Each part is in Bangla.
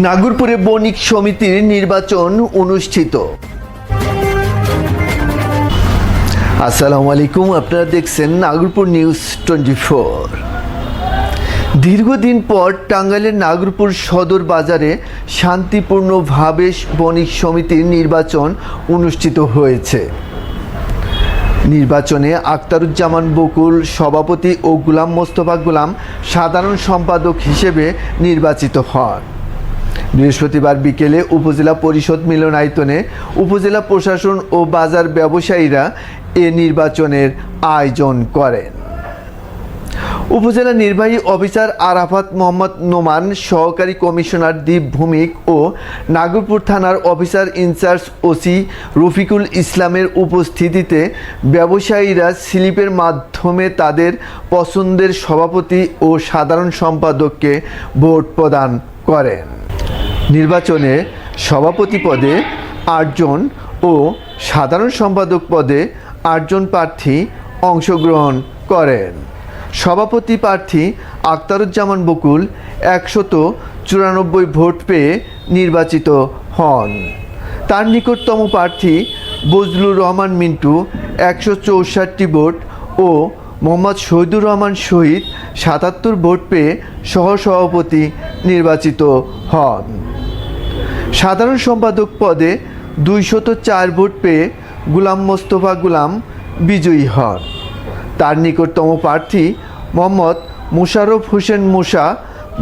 নাগরপুরে বণিক সমিতির নির্বাচন অনুষ্ঠিত। আসসালামু আলাইকুম, আপনারা দেখছেন নাগরপুর নিউজ টোয়েন্টি ফোর। দীর্ঘদিন পর টাঙ্গাইলের নাগরপুর সদর বাজারে শান্তিপূর্ণভাবে বণিক সমিতির নির্বাচন অনুষ্ঠিত হয়েছে। নির্বাচনে আক্তারুজ্জামান বকুল সভাপতি ও গুলাম মোস্তফা গুলাম সাধারণ সম্পাদক হিসেবে নির্বাচিত হন। বৃহস্পতিবার বিকেলে উপজেলা পরিষদ মিলনায়তনে উপজেলা প্রশাসন ও বাজার ব্যবসায়ীরা এ নির্বাচনের আয়োজন করেন। উপজেলা নির্বাহী অফিসার আরাফাত মোহাম্মদ নোমান, সহকারী কমিশনার দীপ ভূমিক ও নাগরপুর থানার অফিসার ইনচার্জ ওসি রফিকুল ইসলামের উপস্থিতিতে ব্যবসায়ীরা স্লিপের মাধ্যমে তাদের পছন্দের সভাপতি ও সাধারণ সম্পাদককে ভোট প্রদান করেন। নির্বাচনে সভাপতি পদে আটজন ও সাধারণ সম্পাদক পদে আটজন প্রার্থী অংশগ্রহণ করেন। সভাপতি প্রার্থী আক্তারুজ্জামান বকুল একশত চুরানব্বই ভোট পেয়ে নির্বাচিত হন। তার নিকটতম প্রার্থী বজলুর রহমান মিন্টু একশো চৌষট্টি ভোট ও মোহাম্মদ শহীদুর রহমান শহীদ সাতাত্তর ভোট পেয়ে সহসভাপতি নির্বাচিত হন। সাধারণ সম্পাদক পদে দুইশত চার ভোট পেয়ে গুলাম মোস্তফা গুলাম বিজয়ী হন। তার নিকটতম প্রার্থী মোহাম্মদ মুশারফ হোসেন মুসা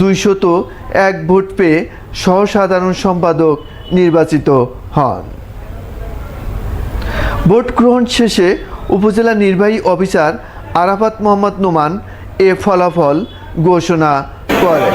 দুইশত এক ভোট পেয়ে সহসাধারণ সম্পাদক নির্বাচিত হন। ভোট গ্রহণ শেষে উপজেলা নির্বাহী অফিসার আরাফাত মোহাম্মদ নোমান এ ফলাফল ঘোষণা করেন।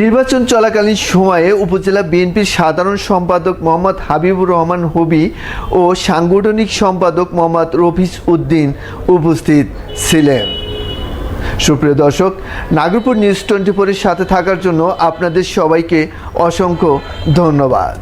নির্বাচন চলাকালীন সময়ে উপজেলা বিএনপির সাধারণ সম্পাদক মোহাম্মদ হাবিবুর রহমান হবি ও সাংগঠনিক সম্পাদক মোহাম্মদ রফিস উদ্দিন উপস্থিত ছিলেন। সুপ্রিয় দর্শক, নাগরপুর নিউজ টোয়েন্টি ফোরের সাথে থাকার জন্য আপনাদের সবাইকে অসংখ্য ধন্যবাদ।